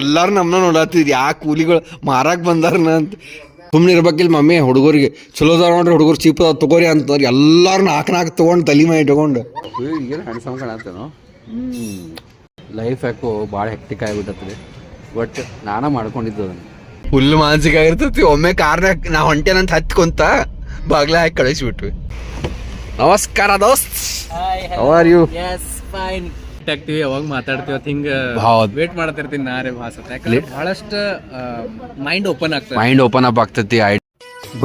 ಎಲ್ಲಾರು ನಮ್ಮನ್ನ ನೋಡಾತಿದ್ ಯಾ ಕೂಲಿಗಳು ಮಾರಾಕ್ ಬಂದಾರನ ಅಂತ. ಸುಮ್ಮನೆ ಇರ್ಬೇಕಿಲ್ಲ ಮಮ್ಮಿ ಹುಡುಗರಿಗೆ ಚಲೋ ಅದಾವ ನೋಡ್ರಿ ಹುಡುಗರು ಚೀಪ್ ಅದಾವ ತಗೋರಿ ಅಂತಂದ್ರೆ ಎಲ್ಲಾರು ನಾಲ್ಕು ನಾಲ್ಕು ತೊಗೊಂಡು ತಲೆ ಮೈ ಇಟ್ಕೊಂಡು. ಏನು ಹ್ಯಾಂಡ್ಸಮ್ ಕಾಣತ್ತೇನೋ ಲೈಫ್ ಯಾಕೋ ಭಾಳ ಹೆಕ್ಟಿಕ್ ಆಗಿಬಿಟ್ಟತ್ರಿ. ಬಟ್ ನಾನ ಮಾಡ್ಕೊಂಡಿದ್ದು ಅದನ್ನ. ಫುಲ್ ಮಾನಸಿಕ ಆಗಿರ್ತೈತಿ. ಒಮ್ಮೆ ಕಾರ್ನಾಗ ನಾ ಹೊಂಟೇನಂತ ಹತ್ಕೊಂತ ಬಾಗ್ಲ ಹಾಕಿ ಕಳಿಸ್ಬಿಟ್ವಿ. ನಮಸ್ಕಾರ ದೋಸ್ತ್. You are you yes fine ಆಗ್ತೀವಿ ಯಾವಾಗ ಮಾತಾಡ್ತೀವಿ ಹಿಂಗ ಹೌದ್. ವೇಟ್ ಮಾಡ್ತಿರ್ತೀನಿ ನಾರೇ ಭಾಸ. ಯಾಕಂದ್ರೆ ಬಹಳಷ್ಟು ಮೈಂಡ್ ಓಪನ್ ಆಗ್ತದೆ. ಮೈಂಡ್ ಓಪನ್ ಅಪ್ ಆಗ್ತೈತಿ I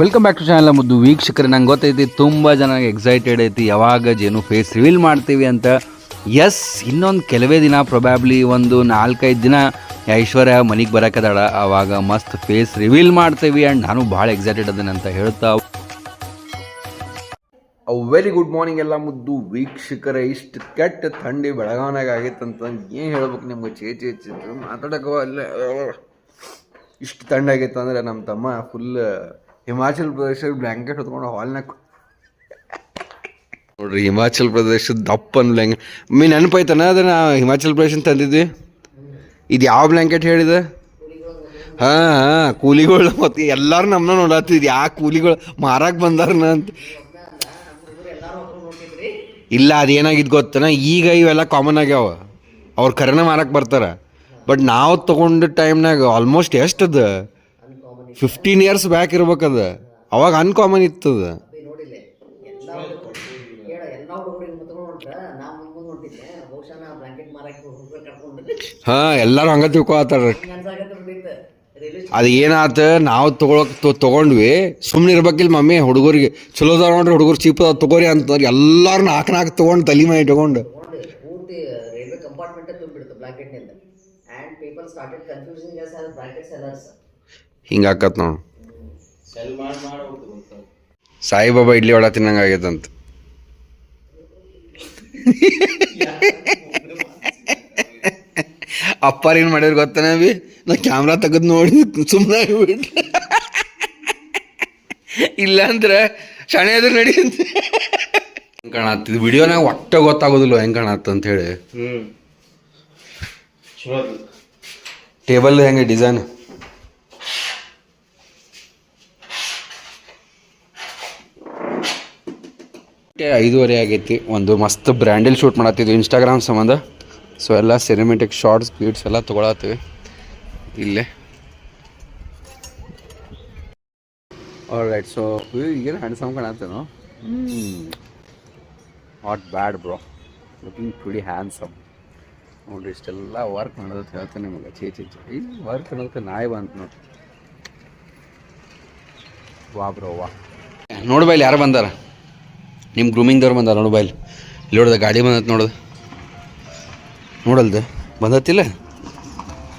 welcome back to channel ಮುದ್ದು ವೀಕ್ಷಕರು. ನಂಗೆ ಗೊತ್ತೈತಿ ತುಂಬ ಜನ ಎಕ್ಸೈಟೆಡ್ ಐತಿ ಯಾವಾಗ ಜೇನು ಫೇಸ್ ರಿವೀಲ್ ಮಾಡ್ತೀವಿ ಅಂತ. ಎಸ್ ಇನ್ನೊಂದು ಕೆಲವೇ ದಿನ ಪ್ರೊಬ್ಯಾಬ್ಲಿ ಒಂದು ನಾಲ್ಕೈದು ದಿನ ಐಶ್ವರ್ಯ ಮನೆಗೆ ಬರಕದಾಳ ಆವಾಗ ಮಸ್ತ್ ಫೇಸ್ ರಿವೀಲ್ ಮಾಡ್ತೀವಿ ಆ್ಯಂಡ್ ನಾನು ಭಾಳ ಎಕ್ಸೈಟೆಡ್ ಅದೇನೆ ಅಂತ ಹೇಳ್ತಾ ವೆರಿ ಗುಡ್ ಮಾರ್ನಿಂಗ್ ಎಲ್ಲ ಮುದ್ದು ವೀಕ್ಷಕರ, ಇಷ್ಟು ಕೆಟ್ಟ ಥಂಡಿ ಆಗೈತಂತ ಏನು ಹೇಳ್ಬೇಕು ನಿಮ್ಗೆ? ಚೇಚಿ ಚೇ ಮಾತಾಡಕ್ಕೆ ಅಲ್ಲ ಇಷ್ಟು ಆಗೈತೆ ಅಂದ್ರೆ ನಮ್ಮ ತಮ್ಮ ಫುಲ್ ಹಿಮಾಚಲ್ ಪ್ರದೇಶ ಬ್ಲ್ಯಾಂಕೆಟ್ ಹೊತ್ಕೊಂಡು ಹಾಲ್ನಾಗ ನೋಡ್ರಿ, ಹಿಮಾಚಲ್ ಪ್ರದೇಶದ ದಪ್ಪನ್ ಬ್ಲ್ಯಾಂಕೆಟ್ ಮೀ ನೆನಪೈತನ ಅದನ್ನ ಹಿಮಾಚಲ್ ಪ್ರದೇಶ ತಂದಿದ್ವಿ? ಇದು ಯಾವ ಬ್ಲ್ಯಾಂಕೆಟ್ ಹೇಳಿದೆ? ಹಾಂ ಹಾಂ, ಕೂಲಿಗಳು ಮತ್ತು ಎಲ್ಲರೂ ನಮ್ಮನ್ನ ನೋಡತ್ತಿದ್. ಯಾ ಕೂಲಿಗಳು ಮಾರಾಕ್ ಬಂದಾರನ ಅಂತ. ಇಲ್ಲ ಅದೇನಾಗಿದ್ದು ಗೊತ್ತನ? ಈಗ ಇವೆಲ್ಲ ಕಾಮನ್ ಆಗ್ಯಾವ. ಅವ್ರು ಕರೆನ ಮಾರಕ್ಕೆ ಬರ್ತಾರೆ. ಬಟ್ ನಾವು ತೊಗೊಂಡ ಟೈಮ್ನಾಗ ಆಲ್ಮೋಸ್ಟ್ ಎಷ್ಟದ? ಫಿಫ್ಟೀನ್ ಇಯರ್ಸ್ ಬ್ಯಾಕ್ ಇರ್ಬೇಕದ. ಅವಾಗ ಅನ್ಕಾಮನ್ ಇತ್ತದ. ಹಾಂ ಎಲ್ಲರೂ ಹಂಗೆ ತಿಳ್ಕೊತಾರ ಅದು ಏನಾತ ನಾವು ತೊಗೊಳಕ್ ತೊಗೊಂಡ್ವಿ. ಸುಮ್ಮನೆ ಇರ್ಬೇಕಿಲ್ಲ ಮಮ್ಮಿ ಹುಡುಗರಿಗೆ. ಚಲೋ ಅದಾವ ನೋಡ್ರಿ ಹುಡುಗರು ಚೀಪ್ ಅದಾವ ತಗೋರಿ ಅಂತ ಎಲ್ಲಾರು ನಾಲ್ಕು ನಾಲ್ಕು ತೊಗೊಂಡು ತಲೆ ಮೈ ಇಟ್ಕೊಂಡು. ತಗೊಂಡು ಪೂರ್ತಿ ರೈಲ್ವೆ ಕಂಪಾರ್ಟ್ಮೆಂಟೇ ತುಂಬಿಡ್ತು ಬ್ಲಾಂಕೆಟ್ನಿಂದ and people started confusing us are blanket sellers ಹಿಂಗೆ ಆಕತ್ ನಾವು ಸಾಯಿಬಾಬಾ ಇಡ್ಲಿ ಒಳ ತಿನ್ನಂಗೆ ಆಗೈತಂತ. ಅಪ್ಪಾರ ಏನು ಮಾಡಿದ್ರು ಗೊತ್ತಾನೆ ಬಿ ನಾ ಕ್ಯಾಮ್ರಾ ತೆಗೆದು ನೋಡಿ ಸುಮ್ಮನೆ ಆಗಿಬಿಟ್ರೆ ಇಲ್ಲಾಂದ್ರೆ ಶಣೆ ಎದುರು ನಡಿ ಅಂತ. ಹೆಂಗೆ ಕಾಣತ್ತಿದ್ ವಿಡಿಯೋನಾಗ ಒಟ್ಟ ಗೊತ್ತಾಗೋದಿಲ್ಲ ಹೆಂಗೆ ಕಾಣತ್ತ ಅಂತ ಹೇಳಿ? ಟೇಬಲ್ ಹೆಂಗೆ ಡಿಸೈನ್? ಐದೂವರೆ ಆಗೈತಿ. ಒಂದು ಮಸ್ತ್ ಬ್ರ್ಯಾಂಡಲ್ ಶೂಟ್ ಮಾಡತ್ತಿದ್ವಿ ಇನ್ಸ್ಟಾಗ್ರಾಮ್ ಸಂಬಂಧ. ಸೊ ಎಲ್ಲ ಸಿನಿಮೆಟಿಕ್ ಶಾರ್ಟ್ಸ್ ಬೀಟ್ಸ್ ಎಲ್ಲ ತೊಗೊಳತ್ತೀವಿ. ಇಲ್ಲೇ. ರೈಟ್ ಸೊ ಈಗೇನು handsome ಕಾಣತ್ತೇನೋ? Not bad bro looking today handsome ನೋಡಿರಿ, ಇಷ್ಟೆಲ್ಲ ವರ್ಕ್ ಮಾಡೋದು ಹೇಳ್ತೇನೆ ನಿಮಗೆ. ಚೇ ಚೇ ಚೇ ವರ್ಕ್ ಅನ್ನೋದಕ್ಕೆ ನಾಯಿ ಬಂತು ನೋಡಿ ವಾ ಬ್ರೋ ವಾ. ನೋಡ್ಬೈಲ್ ಯಾರು ಬಂದಾರ? ನಿಮ್ಮ ಗ್ರೂಮಿಂಗ್ದವ್ರು ಬಂದಾರ ನೋಡ್ಬೈಲ್ ಇಲ್ಲಿ. ನೋಡ್ದೆ, ಗಾಡಿ ಬಂದತ್ ನೋಡ್ದು ನೋಡಲ್ದು. ಬಂದತ್ತಿಲ್ಲ?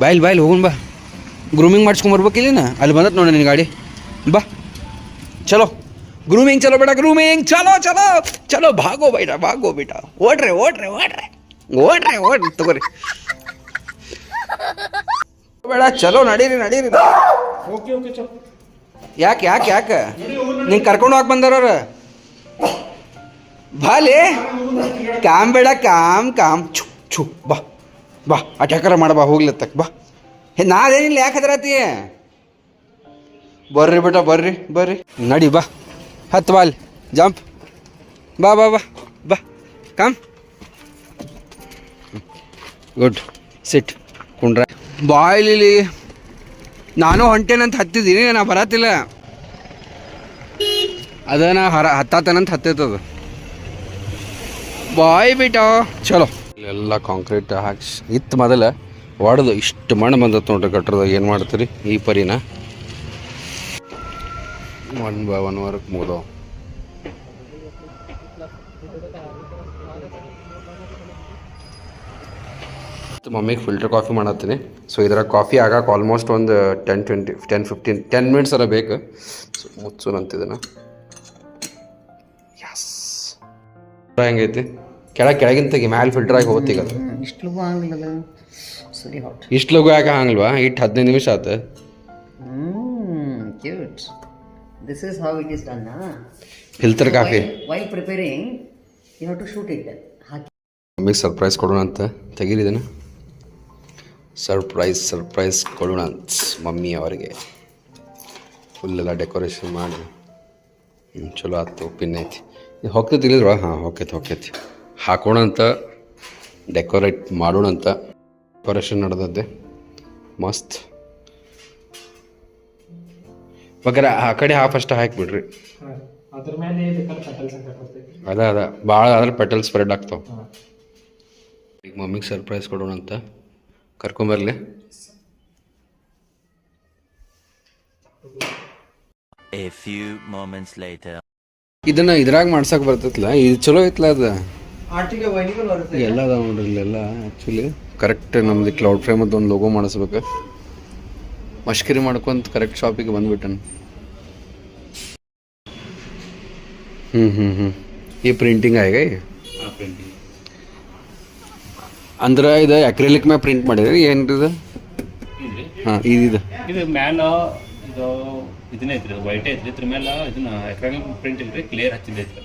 ಬಾಯಿಲ್ ಬಾಯ್ಲ್ ಹೋಗುನ್ ಬಾ. ಗ್ರೂಮಿಂಗ್ ಮಾಡಿಸ್ಕೊಂಬರ್ಬೇಕಿಲ್ಲ ಅಲ್ಲಿ ಬಂದತ್ ನೋಡಿ ನಿನ್ನ ಗಾಡಿ. ಬಾ. ಚಲೋ. ಗ್ರೂಮಿಂಗ್ ಚಲೋ ಬೇಡ ಗ್ರೂಮಿಂಗ್ ಚಲೋ ಚಲೋ. ಚಲೋ ಭಾಗೋ ಬೇಡ ಭಾಗೋ ಬೇಟ ಓಡ್ರೆ ಓಡ್ರೆ ಓಡ್ರೆ. ಓಡ್ರೆ ಓಡ್ರಿ ತಗೋರಿ. ಬೇಡ ಚಲೋ ನಡೀರಿ ನಡೀರಿ. ಯಾಕೆ ಯಾಕೆ ಯಾಕೆ? ನಿಂಗೆ ಕರ್ಕೊಂಡು ಹೋಗಿ ಬಂದಾರ ಬಾಲೆ. ಕಾಮ್ ಬೇಡ ಕಾಮ್ ಕಾಮ್. ಛು. ಛು, ಬಾ ಬಾ ಅಟ್ಯಾಕರ ಮಾಡ, ಬಾ ಹೋಗ್ಲತ್ತಕ್ ಬಾ. ಹೇ ನಾದೇನಿಲ್ಲ ಯಾಕೆ ಹದ್ರಾತಿ ಬರ್ರಿ ಬೇಟ, ಬರ್ರಿ ಬರ್ರಿ. ನಡಿ, ಬಾ. ಹತ್ತು ಬಾಲ್, ಜಂಪ್. ಬಾ ಬಾ ಬಾ ಬಾ, ಕಮ್. ಗುಡ್, ಸಿಟ್, ಕುಂಡ್ರ. ಬಾಯ್ಲಿಲಿ, ನಾನು ಹೊಂಟೇನಂತ ಹತ್ತಿದ್ದೀನಿ, ನಾ ಬರತ್ತಿಲ್ಲ ಅದ ನಾ ಹರ, ಹತ್ತಾತನಂತ ಹತ್ತೈತದ. ಬಾಯ್, ಬಿಟ. ಚಲೋ. ಎಲ್ಲ ಕಾಂಕ್ರೀಟ್ ಹಾಕ್ಸ್ ಇತ್ತು ಮೊದಲ. ಒಡೆದು ಇಷ್ಟು ಮಣ್ಣು ಬಂದತ್ತು ನೋಡ್ರಿ ಗಟ್ರದಾಗ ಏನು ಮಾಡ್ತೀರಿ? ಈ ಪರಿನ. ಒನ್ ಬೈ ಒನ್ ವರ್ಕ್ ಮುಗ್ದವ. ಮಮ್ಮಿಗೆ ಫಿಲ್ಟರ್ ಕಾಫಿ ಮಾಡತ್ತೀನಿ. ಸೊ ಇದರ ಕಾಫಿ ಆಗಕ್ಕೆ ಆಲ್ಮೋಸ್ಟ್ ಒಂದು ten twenty ten fifteen ten minutes ಅರ ಬೇಕು. ಸೊ ಮುಚ್ಚು ಅಂತಿದ್ದನ ಯಸ್ ಹೆಂಗೈತಿ? ಕೆಳಗೆ ಕೆಳಗಿನ ತೆಗಿ ಮ್ಯಾಲೆ ಫಿಲ್ಟರ್ ಆಗಿ ಹೋಗ್ತೀಗ ಇಷ್ಟು ಲಗು ಆಗಲಿಲ್ಲ ಸರಿ ಹಾಟ್ ಇಷ್ಟು ಲಗು ಯಾಕೆ ಆಗಲ್ವಾ ಇಟ್ಟು ಹದಿನೈದು ನಿಮಿಷ ಆತು. Cute this is how it is done filter coffee. Why preparing you have to shoot it ಮಮ್ಮಿಗೆ ಸರ್ಪ್ರೈಸ್ ಕೊಡೋಣ ಅಂತ. ತೆಗೀರಿದನ ಸರ್ಪ್ರೈಸ್ ಸರ್ಪ್ರೈಸ್ ಕೊಡೋಣ ಅಂತ ಮಮ್ಮಿ ಅವರಿಗೆ. ಫುಲ್ಲೆಲ್ಲ ಡೆಕೋರೇಷನ್ ಮಾಡಿ. ಹ್ಞೂ ಚಲೋ ಆಯ್ತು ಪಿನ್ ಐತಿ. ಹೋಗ್ತೈತಿ ಹೊಕ್ಕೈತಿ ಇಲ್ಲಿದ್ರ ಹಾಂ ಹೋಗ್ತೈತಿ ಹೊಕ್ಕೈತಿ ಹಾಕೋಣ ಅಂತ ಡೆಕೋರೇಟ್ ಮಾಡೋಣ ಅಂತ ಡೆಕೋರೇಷನ್ ನಡೆದದ್ದೆ. ಮಸ್ತ್. ಬೇಕಾರೆ ಆ ಕಡೆ ಹಾಫ್ ಅಷ್ಟು ಹಾಕಿಬಿಡ್ರಿ. ಅದ ಅದ. ಭಾಳ ಆದ್ರೆ ಪೆಟಲ್ ಸ್ಪ್ರೆಡ್ ಆಗ್ತಾವೆ. ಈಗ ಮಮ್ಮಿಗೆ ಸರ್ಪ್ರೈಸ್ ಕೊಡೋಣ ಅಂತ ಕರ್ಕೊಂಬರ್ಲಿ. ಇದನ್ನ ಇದ್ರಾಗ ಮಾಡ್ಸಕ್ ಬರ್ತೈತಲ್ಲ ಇದು ಚಲೋ ಐತ್ಲ ಅದ? ಎಲ್ಲ ಅದಾವ ನೋಡ್ರಿ ಇಲ್ಲೆಲ್ಲ ಆ್ಯಕ್ಚುಲಿ ಕರೆಕ್ಟ್ ನಮ್ದು ಕ್ಲೌಡ್ ಫ್ರೇಮ್ ಒಂದು ಲೋಗೋ ಮಾಡಿಸ್ಬೇಕು. ಮಷ್ಕರಿ ಮಾಡ್ಕೊಂತ ಕರೆಕ್ಟ್ ಶಾಪಿಗೆ ಬಂದ್ಬಿಟ್ಟನು. ಹ್ಞೂ ಹ್ಞೂ ಹ್ಞೂ ಈ ಪ್ರಿಂಟಿಂಗ್ ಆಗ ಅಂದ್ರೆ ಇದು ಅಕ್ರಿಲಿಕ್ ಮ್ಯಾಗ ಪ್ರಿಂಟ್ ಮಾಡಿದ್ರಿ? ಏನ್ರಿ ಇದು? ಹಾಂ ಇದು ಇದು ಮ್ಯಾಲ ಇದು ಇದನ್ನ ಐತ್ರಿ ವೈಟ್ ಐತ್ರಿ. ಇದ್ರ ಮ್ಯಾಲ ಇದನ್ನ ಅಕ್ರಿಲಿಕ್ ಪ್ರಿಂಟ್ ಇಲ್ರಿ ಕ್ಲಿಯರ್ ಹಚ್ಚಿದೈತ್ರಿ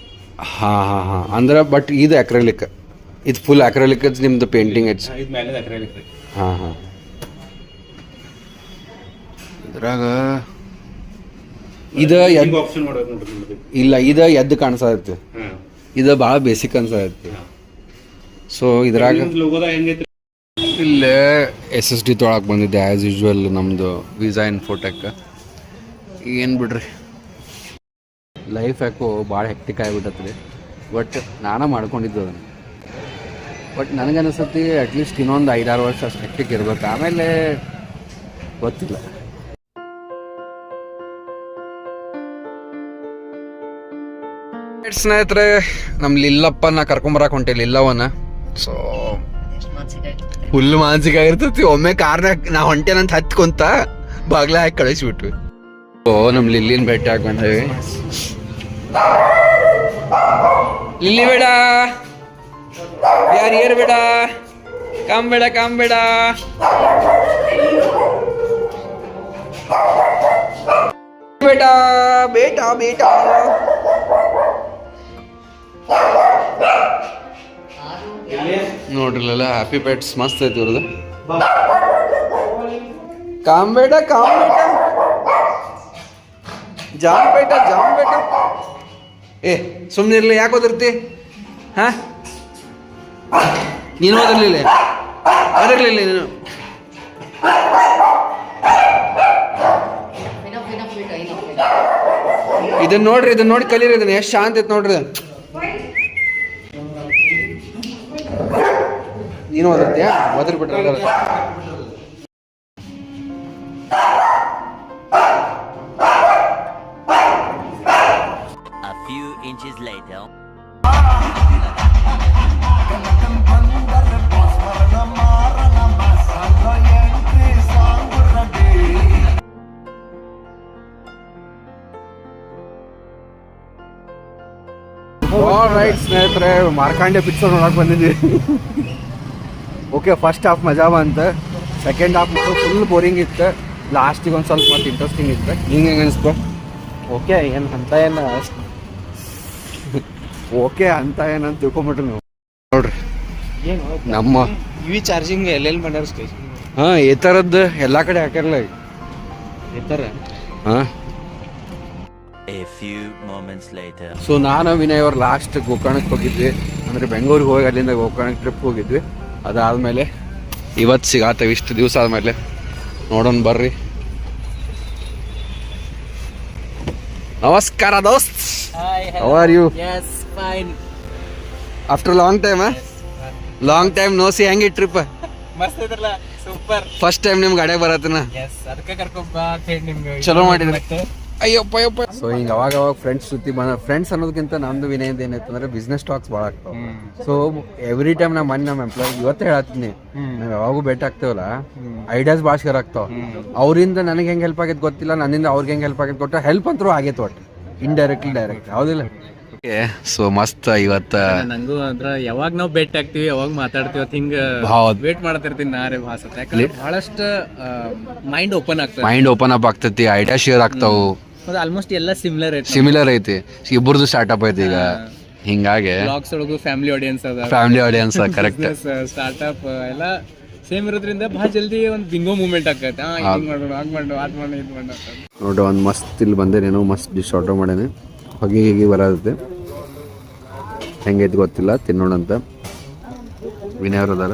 ಹಾಂ ಹಾಂ ಹಾಂ. ಅಂದ್ರೆ ಬಟ್ ಇದು ಅಕ್ರಲಿಕ್ ಇದು ಫುಲ್ ಅಕ್ರಲಿಕ್ ನಿಮ್ದು ಪೇಂಟಿಂಗ್ ಐತಿ ಇದು ರೀ. ಹಾಂ ಹಾಂ. ಇದ್ರಾಗ ಇದು ಎದ್ ಆಪ್ಷನ್ ಮಾಡೋದು ನೋಡ್ರಿ ಇಲ್ಲ ಇದು ಎದ್ದು ಕಾಣಿಸತ್ತೆ ಇದು ಭಾಳ ಬೇಸಿಕ್ ಅನ್ಸತ್ತೆ ಸೊ ಇದ್ರಾಗ ಇಲ್ಲೇ ಎಸ್ ಎಸ್ ಡಿ ತೊಳಕ್ಕೆ ಬಂದಿದ್ದೆ ಆ್ಯಸ್ ಯೂಶ್ವಲ್ ನಮ್ಮದು ವೀಸಾ ಫೋಟೋಕ್ಕೆ ಏನು ಬಿಡ್ರಿ? ಲೈಫ್ ಯಾಕೋ ಭಾಳ ಹೆಕ್ಟಿಕ್ ಆಗಿಬಿಟ್ಟತ್ರಿ. ಬಟ್ ನಾನು ಮಾಡ್ಕೊಂಡಿದ್ದು ಅದನ್ನು. ಬಟ್ ನನಗನ್ನಿಸತಿ ಅಟ್ಲೀಸ್ಟ್ ಇನ್ನೊಂದು ಐದಾರು ವರ್ಷ ಅಷ್ಟು ಹೆಕ್ಟಿಕ್ ಇರಬೇಕು. ಆಮೇಲೆ ಗೊತ್ತಿಲ್ಲ. ಸ್ನೇಹಿತರೆ ನಮ್ಮ ಲಿಲ್ಲಪ್ಪನ ಕರ್ಕೊಂಬರಕ್ಕೆ ಹೊಂಟೆ ಲಿಲ್ಲವನ್ನ ಸೊ ಫುಲ್ ಮಾನಸಿಕ ಆಗಿರ್ತೈತಿ. ಒಮ್ಮೆ ಕಾರ್ನ ನಾ ಹೊಂಟೇನಂತ ಹತ್ಕೊಂತ ಬಾಗ್ಲ ಹಾಕಿ ಕಳಿಸ್ಬಿಟ್ವಿ. ಓ ನಮ್ಮ ಲಿಲ್ಲಿನ ಭೇಟಿ ಹಾಕೊಂಡೇವಿ ಲಿಲ್ಲಿ ಬೇಡ. ಯಾರು ಏರ್ ಬೇಡ? ಕಾಂಬೇಡ ಕಾಮ್ ಬೇಡ. ಬೇಟಾ ಬೇಟಾ ಬೇಟಾ ನೋಡ್ರಿಲ್ಲ ಹ್ಯಾಪಿ ಪೇಟ್ಸ್ ಮಸ್ತ್ ಐತಿ ಇವ್ರದ್ದು. ಕಾಮ್ ಕಾಂಬೇಟ ಜಾಂಬೇಟ ಜಾಮ್ ಬೇಟ ಜಾಮ್ ಬೇಟ ಏ ಸುಮ್ಮನೆ ಇರಲಿ ಯಾಕೆ ಓದಿರ್ತಿ? ಹಾ? ನೀನು ಓದಿರ್ಲಿಲ್ಲ? ಓದಿರ್ಲಿಲ್ಲ ನೀನು? ಇದನ್ನ ನೋಡ್ರಿ ಇದನ್ನ ನೋಡಿ ಕಲೀರಿ ಇದನ್ನ. ಎಷ್ಟು ಶಾಂತ ಐತೆ ನೋಡ್ರಿ. ನೀನು ಓದಿರ್ತೀಯಾ? ಓದಿರ್ inches later. ರೈಟ್ ಸ್ನೇಹಿತರೆ ಮಾರ್ಕಾಂಡೆ ಪಿಕ್ಚರ್ ನೋಡಕ್ ಬಂದಿದ್ವಿ ಓಕೆ ಫಸ್ಟ್ ಹಾಫ್ ಮಜಾ ಬಂತ. ಸೆಕೆಂಡ್ ಹಾಫ್ ಫುಲ್ ಬೋರಿಂಗ್ ಇತ್ತು. ಲಾಸ್ಟಿಗೆ ಒಂದು ಸ್ವಲ್ಪ ಮತ್ತೆ ಇಂಟ್ರೆಸ್ಟಿಂಗ್ ಇತ್ತು. ಹಿಂಗೆ ಹೆಂಗೆ ಅನಿಸ್ತು? ಓಕೆ ಏನು ಅಂತ ಏನು ಓಕೆ ಅಂತ ಏನಂತ ತಿಳ್ಕೊಂಬಿಟ್ರಿ ನೀವು. ನೋಡ್ರಿ. ಏನು ನಮ್ಮ ಇವಿ ಚಾರ್ಜಿಂಗ್ ಎಲ್ಲೆಲ್ಲಿ ಮಾಡ್ಯಾರ ಸ್ಟೇಷನ್ ಹಾಂ ಈ ಥರದ್ದು ಎಲ್ಲ ಕಡೆ ಹಾಕ್ಯಾರಲ್ಲ ಈ ಥರ? ಹಾಂ. A few moments later. So ನಾನು ವಿನಯ್ ಅವ್ರ ಲಾಸ್ಟ್ ಗೋಕರ್ಣಕ್ಕೆ ಹೋಗಿದ್ವಿ. ಅಂದ್ರೆ ಬೆಂಗಳೂರಿಗೆ ಹೋಗಿ ಅಲ್ಲಿಂದ ಗೋಕರ್ಣಕ್ಕೆ ಟ್ರಿಪ್ ಹೋಗಿದ್ವಿ. ಅದಾದಮೇಲೆ ಇವತ್ತು ಸಿಗಾತ ಇಷ್ಟು ದಿವಸ ಆದಮೇಲೆ. ನೋಡೋಣ ಬರ್ರಿ. ನಮಸ್ಕಾರ ದೋಸ್ತ್. How are you yes fine after long time long time no see ಹೆಂಗೆ ಟ್ರಿಪ್ ಮಸ್ತ್ ಇದ್ರಲ್ಲ ಸೂಪರ್ ಫಸ್ಟ್ ಟೈಮ್ ನಿಮ್ಗೆ ಗಾಡಿಯಾಗ ಬರತ್ತನ? ಎಸ್ ಅದಕ್ಕೆ ಕರ್ಕೊಂಬ ಅಂತ ಹೇಳಿ ನಿಮ್ಗೆ ಚಲೋ ಮಾಡಿದ್ರೆ. ಅಯ್ಯಪ್ಪ ಅಯ್ಯಪ್ಪ. ಸೊ ಹಿಂಗೆ ಅವಾಗ ಅವಾಗ ಫ್ರೆಂಡ್ಸ್ ಜೊತೆ ಬಂದ ಫ್ರೆಂಡ್ಸ್ ಅನ್ನೋದಕ್ಕಿಂತ ನಮ್ದು ವಿನಯದ ಏನೈತೆ ಅಂದ್ರೆ ಬಿಸ್ನೆಸ್ ಟಾಕ್ಸ್ ಭಾಳ ಆಗ್ತಾವ. ಸೊ ಎವ್ರಿ ಟೈಮ್ ನಾ ಮನೆ ನಮ್ಮ ಎಂಪ್ಲಾಯ್ ಇವತ್ತೇ ಹೇಳತ್ತೀನಿ. ನಾವು ಯಾವಾಗೂ ಭೇಟಿ ಆಗ್ತೇವಲ್ಲ ಐಡಿಯಾಸ್ ಭಾಳ ಶೇರ್ ಆಗ್ತಾವ. ಅವರಿಂದ ನನಗೆ ಹೆಂಗೆ ಹೆಲ್ಪ್ ಆಗೈತೆ ಗೊತ್ತಿಲ್ಲ ನನ್ನಿಂದ ಅವ್ರಿಗೆ ಹೆಂಗೆ ಹೆಲ್ಪ್ ಆಗೈತೆ ಗೊತ್ತ ಹೆಲ್ಪ್ ಅಂತೂ ಆಗೈತೆ ಒಟ್ಟು. ಇಂಡೈರೆಕ್ಟ್ಲಿ ಡೈರೆಕ್ಟ್ ಹೌದಿಲ್ಲ. ಸೊ ಮಸ್ತ್ ಇವತ್ತು ನಂಗೂ ಅಂದ್ರ ಯಾವಾಗ ನಾವು ಭೇಟಿ ಆಗ್ತೀವಿ ಯಾವಾಗ ಮಾತಾಡ್ತೀವಿ ಅತ್ ಹಿಂಗ ಹೌದ್. ವೇಟ್ ಮಾಡ್ತಿರ್ತೀನಿ ನಾರೇ ಭಾಸ ಯಾಕಂದ್ರೆ ಬಹಳಷ್ಟು ಮೈಂಡ್ ಓಪನ್ ಆಗ್ತದೆ. ಮೈಂಡ್ ಓಪನ್ ಅಪ್ ಆಗ್ತೈತಿ ಐಡಿಯಾ ಶೇರ್ ಆಗ್ತಾವು. ಅದು ಆಲ್ಮೋಸ್ಟ್ ಎಲ್ಲ ಸಿಮಿಲರ್ ಐತಿ ಸಿಮಿಲರ್ ಐತಿ. ಇಬ್ಬರದು ಸ್ಟಾರ್ಟಪ್ ಐತಿ ಈಗ. ಹಿಂಗಾಗಿ ಬ್ಲಾಗ್ಸ್ ಒಳಗೂ ಫ್ಯಾಮಿಲಿ ಆಡಿಯನ್ಸ್ ಅದ. ಫ್ಯಾಮಿಲಿ ಆಡಿಯನ್ಸ್ ಕರೆಕ್ಟ್ ಸ್ಟಾರ್ಟಪ್ ಎಲ್ಲ ಸೇಮ್ ಇರೋದ್ರಿಂದ ಭಾಳ ಜಲ್ದಿ ಒಂದು ಬಿಂಗೋ ಮೂಮೆಂಟ್ ಆಗ್ತೈತೆ. ಹಾ ಹಿಂಗ್ ಮಾಡೋಣ ಹಂಗ್ ಮಾಡೋಣ ಅದ್ ಮಾಡೋಣ ಇದು ಮಾಡೋಣ ಒಂದು ಮಸ್ತ್ ಇಲ್ಲಿ ಬಂದೇನೇನೋ ಮಸ್ತ್ ಡಿಶ್ ಆರ್ಡರ್ ಮಾಡೇನೆ. ಹೊಗೆ ಹೀಗೆ ಬರತ್ತೆ. ಹೆಂಗೈತೆ ಗೊತ್ತಿಲ್ಲ ತಿನ್ನೋಣ ಅಂತ ವಿನಯವ್ರು ಅದಾರ.